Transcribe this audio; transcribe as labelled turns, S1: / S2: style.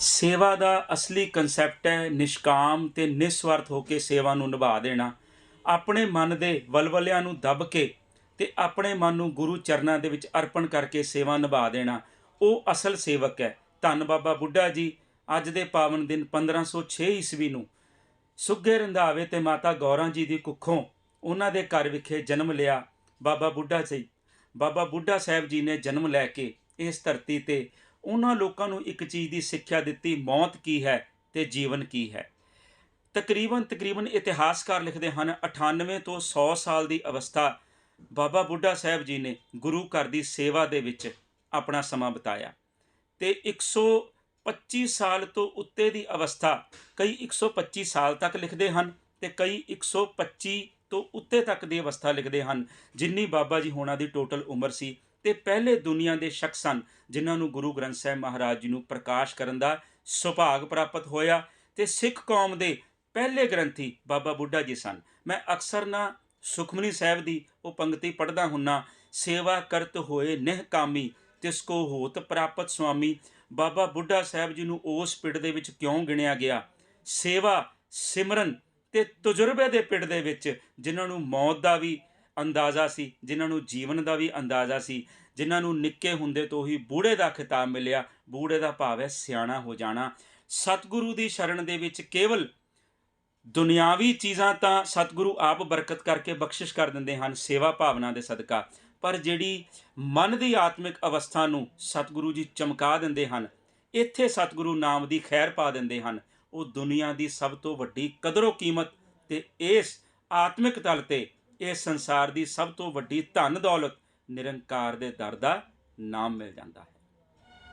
S1: ਸੇਵਾ ਦਾ ਅਸਲੀ ਕਨਸੈਪਟ ਹੈ ਨਿਸ਼ਕਾਮ ਤੇ ਨਿਸਵਾਰਥ ਹੋ ਕੇ ਸੇਵਾ ਨੂੰ ਨਿਭਾ ਦੇਣਾ। ਆਪਣੇ ਮਨ ਦੇ ਵਲਵਲਿਆਂ ਨੂੰ ਦੱਬ ਕੇ ਤੇ ਆਪਣੇ ਮਨ ਨੂੰ ਗੁਰੂ ਚਰਨਾਂ ਦੇ ਵਿੱਚ ਅਰਪਣ ਕਰਕੇ ਸੇਵਾ ਨਿਭਾ ਦੇਣਾ। ਉਹ ਅਸਲ ਸੇਵਕ ਹੈ। ਧੰਨ ਬਾਬਾ ਬੁੱਢਾ ਜੀ। ਅੱਜ ਦੇ ਪਾਵਨ ਦਿਨ 1506 ਈਸਵੀ ਨੂੰ ਸੁੱਗੇ ਰੰਧਾਵੇ ਤੇ ਮਾਤਾ ਗੌਰਾਂ ਜੀ ਦੀ ਕੁੱਖੋਂ ਉਹਨਾਂ ਦੇ ਘਰ ਵਿਖੇ ਜਨਮ ਲਿਆ ਬਾਬਾ ਬੁੱਢਾ ਜੀ। ਬਾਬਾ ਬੁੱਢਾ ਸਾਹਿਬ ਜੀ ਨੇ ਜਨਮ ਲੈ ਕੇ ਇਸ ਧਰਤੀ ਤੇ ਉਹਨਾਂ ਲੋਕਾਂ ਨੂੰ ਇੱਕ ਚੀਜ਼ ਦੀ ਸਿੱਖਿਆ ਦਿੱਤੀ, ਮੌਤ ਕੀ ਹੈ ਤੇ ਜੀਵਨ ਕੀ ਹੈ। ਤਕਰੀਬਨ ਤਕਰੀਬਨ ਇਤਿਹਾਸਕਾਰ ਲਿਖਦੇ ਹਨ 98 ਤੋਂ 100 ਸਾਲ ਦੀ ਅਵਸਥਾ ਬਾਬਾ ਬੁੱਢਾ ਸਾਹਿਬ ਜੀ ਨੇ ਗੁਰੂ ਘਰ ਦੀ ਸੇਵਾ ਦੇ ਵਿੱਚ ਆਪਣਾ ਸਮਾਂ ਬਿਤਾਇਆ ਤੇ 125 ਸਾਲ ਤੋਂ ਉੱਤੇ ਦੀ ਅਵਸਥਾ ਕਈ 125 ਸਾਲ ਤੱਕ ਲਿਖਦੇ ਹਨ ਤੇ ਕਈ 125 ਤੋਂ ਉੱਤੇ ਤੱਕ ਦੀ ਅਵਸਥਾ ਲਿਖਦੇ ਹਨ, ਜਿੰਨੀ ਬਾਬਾ ਜੀ ਹੋਣਾ ਦੀ ਟੋਟਲ ਉਮਰ ਸੀ। ਤੇ ਪਹਿਲੇ ਦੁਨੀਆ ਦੇ ਸ਼ਖਸ ਸਨ, ਜਿਨ੍ਹਾਂ ਨੂੰ ਗੁਰੂ ਗ੍ਰੰਥ ਸਾਹਿਬ ਮਹਾਰਾਜ ਜੀ ਨੂੰ ਪ੍ਰਕਾਸ਼ ਕਰਨ ਦਾ ਸੁਭਾਗ ਪ੍ਰਾਪਤ ਹੋਇਆ ਤੇ ਸਿੱਖ ਕੌਮ ਦੇ ਪਹਿਲੇ ਗ੍ਰੰਥੀ ਬਾਬਾ ਬੁੱਢਾ ਜੀ ਸਨ। ਮੈਂ ਅਕਸਰ ਨਾ ਸੁਖਮਨੀ ਸਾਹਿਬ ਦੀ ਉਹ ਪੰਕਤੀ ਪੜ੍ਹਦਾ ਹੁੰਨਾ, ਸੇਵਾ ਕਰਤ ਹੋਏ ਨਿਹਕਾਮੀ ਤਿਸ ਕੋ ਹੋਤ ਪ੍ਰਾਪਤ ਸੁਆਮੀ। ਬਾਬਾ ਬੁੱਢਾ ਸਾਹਿਬ ਜੀ ਨੂੰ ਉਸ ਪਿੰਡ ਦੇ ਵਿੱਚ ਕਿਉਂ ਗਿਣਿਆ ਗਿਆ? ਸੇਵਾ, ਸਿਮਰਨ ਤੇ ਤਜਰਬੇ ਦੇ ਪਿੰਡ ਦੇ ਵਿੱਚ, ਜਿਨ੍ਹਾਂ ਨੂੰ ਮੌਤ ਦਾ ਵੀ ਅੰਦਾਜ਼ਾ ਸੀ, ਜਿਨ੍ਹਾਂ ਨੂੰ ਜੀਵਨ ਦਾ ਵੀ ਅੰਦਾਜ਼ਾ ਸੀ, ਜਿਨ੍ਹਾਂ ਨੂੰ ਨਿੱਕੇ ਹੁੰਦੇ ਤੋਂ ਹੀ ਬੂੜੇ ਦਾ ਖਿਤਾਬ ਮਿਲਿਆ, ਬੂੜੇ ਦਾ ਭਾਵ ਹੈ ਸਿਆਣਾ ਹੋ ਜਾਣਾ। ਸਤਿਗੁਰੂ ਦੀ ਸ਼ਰਨ ਦੇ ਵਿੱਚ ਕੇਵਲ ਦੁਨਿਆਵੀ ਚੀਜ਼ਾਂ ਤਾਂ ਸਤਿਗੁਰੂ ਆਪ ਬਰਕਤ ਕਰਕੇ ਬਖਸ਼ਿਸ਼ ਕਰ ਦਿੰਦੇ ਹਨ, ਸੇਵਾ ਭਾਵਨਾ ਦੇ ਸਦਕਾ। ਪਰ ਜਿਹੜੀ ਮਨ ਦੀ ਆਤਮਿਕ ਅਵਸਥਾ ਨੂੰ ਸਤਿਗੁਰੂ ਜੀ ਚਮਕਾ ਦਿੰਦੇ ਹਨ, ਇੱਥੇ ਸਤਿਗੁਰੂ ਨਾਮ ਦੀ ਖੈਰ ਪਾ ਦਿੰਦੇ ਹਨ। ਉਹ ਦੁਨੀਆ ਦੀ ਸਭ ਤੋਂ ਵੱਡੀ ਕਦਰੋ ਕੀਮਤ ਤੇ ਇਸ ਆਤਮਿਕ ਤਲ ਤੇ ਇਹ ਸੰਸਾਰ ਦੀ ਸਭ ਤੋਂ ਵੱਡੀ ਧਨ ਦੌਲਤ ਨਿਰੰਕਾਰ ਦੇ ਦਰ ਦਾ ਨਾਮ ਮਿਲ ਜਾਂਦਾ ਹੈ।